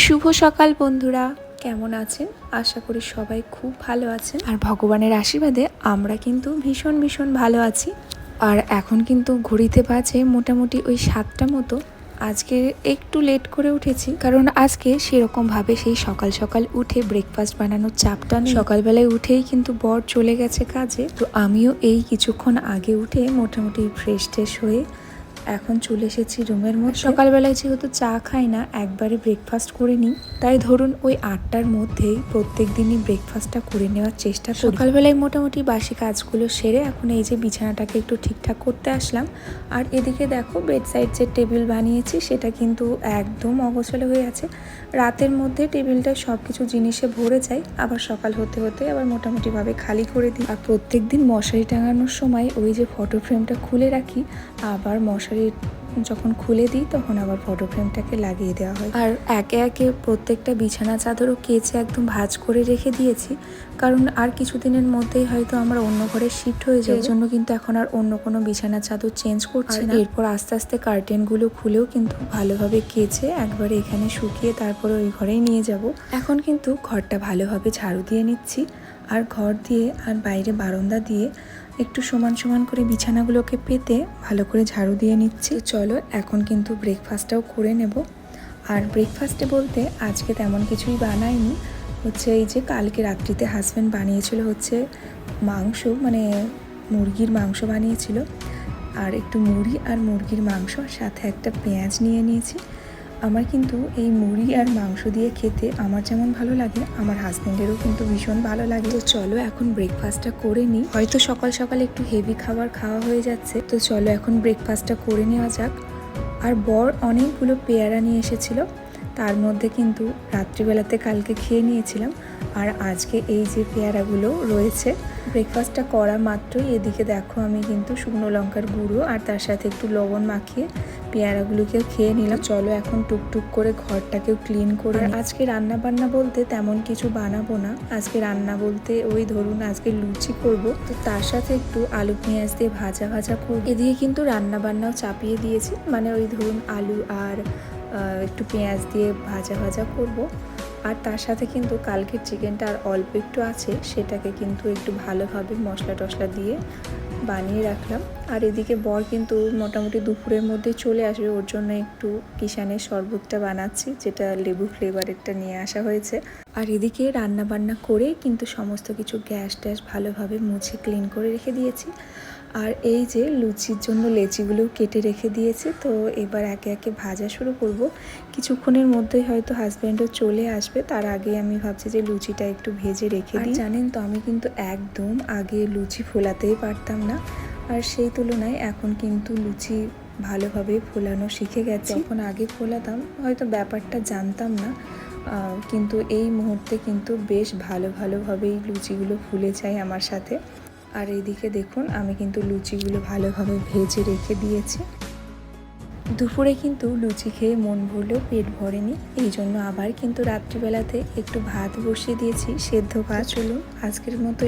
শুভ সকাল বন্ধুরা। কেমন আছেন? আশা করি সবাই খুব ভালো আছেন। আর ভগবানের আশীর্বাদে আমরা কিন্তু ভীষণ ভীষণ ভালো আছি। আর এখন কিন্তু ঘড়িতে বাজে মোটামুটি ওই সাতটা মতো। আজকে একটু লেট করে উঠেছি, কারণ আজকে সেরকম ভাবে সেই সকাল সকাল উঠে ব্রেকফাস্ট বানানোর চাপটা সকালবেলায় উঠেই কিন্তু বর চলে গেছে কাজে। তো আমিও এই কিছুক্ষণ আগে উঠে মোটামুটি ফ্রেশ ট্রেশ হয়ে এখন চলে এসেছি রুমের মধ্যে। সকালবেলায় যেহেতু চা খাই না, একবারে ব্রেকফাস্ট করে নিই। তাই ধরুন ওই আটটার মধ্যেই প্রত্যেক দিনই ব্রেকফাস্টটা করে নেওয়ার চেষ্টা সকালবেলায় মোটামুটি বাসি কাজগুলো সেরে এখন এই যে বিছানাটাকে একটু ঠিকঠাক করতে আসলাম। আর এদিকে দেখো বেড সাইড যে টেবিল বানিয়েছি, সেটা কিন্তু একদম অগোছালো হয়ে আছে। রাতের মধ্যে টেবিলটা সব কিছু জিনিসে ভরে যায়। আবার সকাল হতে হতে আবার মোটামুটিভাবে খালি করে দিই। আর প্রত্যেক দিন মশারি টাঙানোর সময় ওই যে ফটো ফ্রেমটা খুলে রাখি, আবার মশারি যখন খুলে দিই তখন আবার ফটো ফ্রেমটাকে লাগিয়ে দেওয়া হয়। আর একে একে প্রত্যেকটা বিছানা চাদরও কেচে একদম ভাঁজ করে রেখে দিয়েছি। কারণ আর কিছুদিনের মধ্যেই হয়তো আমরা অন্য ঘরে শিফট হয়ে যাই জন্য কিন্তু এখন আর অন্য কোনো বিছানা চাদর চেঞ্জ করছি না। এরপর আস্তে আস্তে কার্টেনগুলো খুলেও কিন্তু ভালোভাবে কেচে একবারে এখানে শুকিয়ে তারপরে ওই ঘরেই নিয়ে যাব। এখন কিন্তু ঘরটা ভালোভাবে ঝাড়ু দিয়ে নিচ্ছি। আর ঘর দিয়ে আর বাইরে বারান্দা দিয়ে একটু সমান সমান করে বিছানাগুলোকে পেতে ভালো করে ঝাড়ু দিয়ে নিচ্ছি। চলো, এখন কিন্তু ব্রেকফাস্টটাও করে নেব। আর ব্রেকফাস্টে বলতে আজকে তেমন কিছুই বানাইনি। হচ্ছে এই যে কালকে রাত্রিতে হাজব্যান্ড বানিয়েছিল হচ্ছে মাংস মানে মুরগির মাংস বানিয়েছিল। আর একটু মুড়ি আর মুরগির মাংস সাথে একটা পেঁয়াজ নিয়ে নিয়েছি। আমার কিন্তু এই মুড়ি আর মাংস দিয়ে খেতে আমার যেমন ভালো লাগে, আমার হাজব্যান্ডেরও কিন্তু ভীষণ ভালো লাগে। তো চলো এখন ব্রেকফাস্টটা করে নিই। হয়তো সকাল সকাল একটু হেভি খাবার খাওয়া হয়ে যাচ্ছে। তো চলো এখন ব্রেকফাস্টটা করে নেওয়া যাক। আর বর অনেকগুলো পেয়ারা নিয়ে এসেছিল। তার মধ্যে কিন্তু রাত্রিবেলাতে কালকে খেয়ে নিয়েছিলাম। আর আজকে এই যে পেয়ারাগুলো রয়েছে ব্রেকফাস্টটা করা মাত্রই। এদিকে দেখো আমি কিন্তু শুকনো লঙ্কার গুঁড়ো আর তার সাথে একটু লবণ মাখিয়ে পেয়ারাগুলোকেও খেয়ে নিলাম। চলো এখন টুকটুক করে ঘরটাকেও ক্লিন করে আজকে রান্না বান্না বলতে তেমন কিছু বানাবো না। আজকে রান্না বলতে ওই ধরুন আজকে লুচি করব। তো তার সাথে একটু আলু পেঁয়াজ দিয়ে ভাজা ভাজা করব। এদিকে কিন্তু রান্না বান্নাও চাপিয়ে দিয়েছি। মানে ওই ধরুন আলু আর একটু পেঁয়াজ দিয়ে ভাজা ভাজা করব। আর তার সাথে কিন্তু কালকের চিকেনটা আর অল্প একটু আছে, সেটাকে কিন্তু একটু ভালোভাবে মশলা টশলা দিয়ে বানিয়ে রাখলাম। আর এদিকে বর কিন্তু মোটামুটি দুপুরের মধ্যে চলে আসবে, ওর জন্য একটু কিষানের শরবতটা বানাচ্ছি, যেটা লেবু ফ্লেভারেরটা নিয়ে আসা হয়েছে। আর এদিকে রান্না বান্না করে কিন্তু সমস্ত কিছু গ্যাস ট্যাস ভালোভাবে মুছে ক্লিন করে রেখে দিয়েছি। আর এই যে লুচির জন্য লেচিগুলো কেটে রেখে দিয়েছে তো এবার একে একে ভাজা শুরু করব। কিছুক্ষণের মধ্যেই হয়তো হাজব্যান্ডও চলে আসবে তার আগে আমি ভাবছি যে লুচিটা একটু ভেজে রেখে দিই। জানেন তো আমি কিন্তু একদম আগে লুচি ফোলাতেই পারতাম না। আর সেই তুলনায় এখন কিন্তু লুচি ভালোভাবে ফোলানো শিখে গেছে। যখন আগে ফোলাতাম হয়তো ব্যাপারটা জানতাম না কিন্তু এই মুহূর্তে কিন্তু বেশ ভালো ভালোভাবেই লুচিগুলো ফুলে যায় আমার সাথে। আর এইদিকে দেখুন, আমি কিন্তু লুচিগুলো ভালোভাবে ভেজে রেখে দিয়েছি। দুপুরে কিন্তু লুচি খেয়ে মন ভরলেও পেট ভরেনি। এই জন্য আবার কিন্তু রাত্রিবেলাতে একটু ভাত বসিয়ে দিয়েছি, সেদ্ধ ভাত। চলুন, আজকের মতো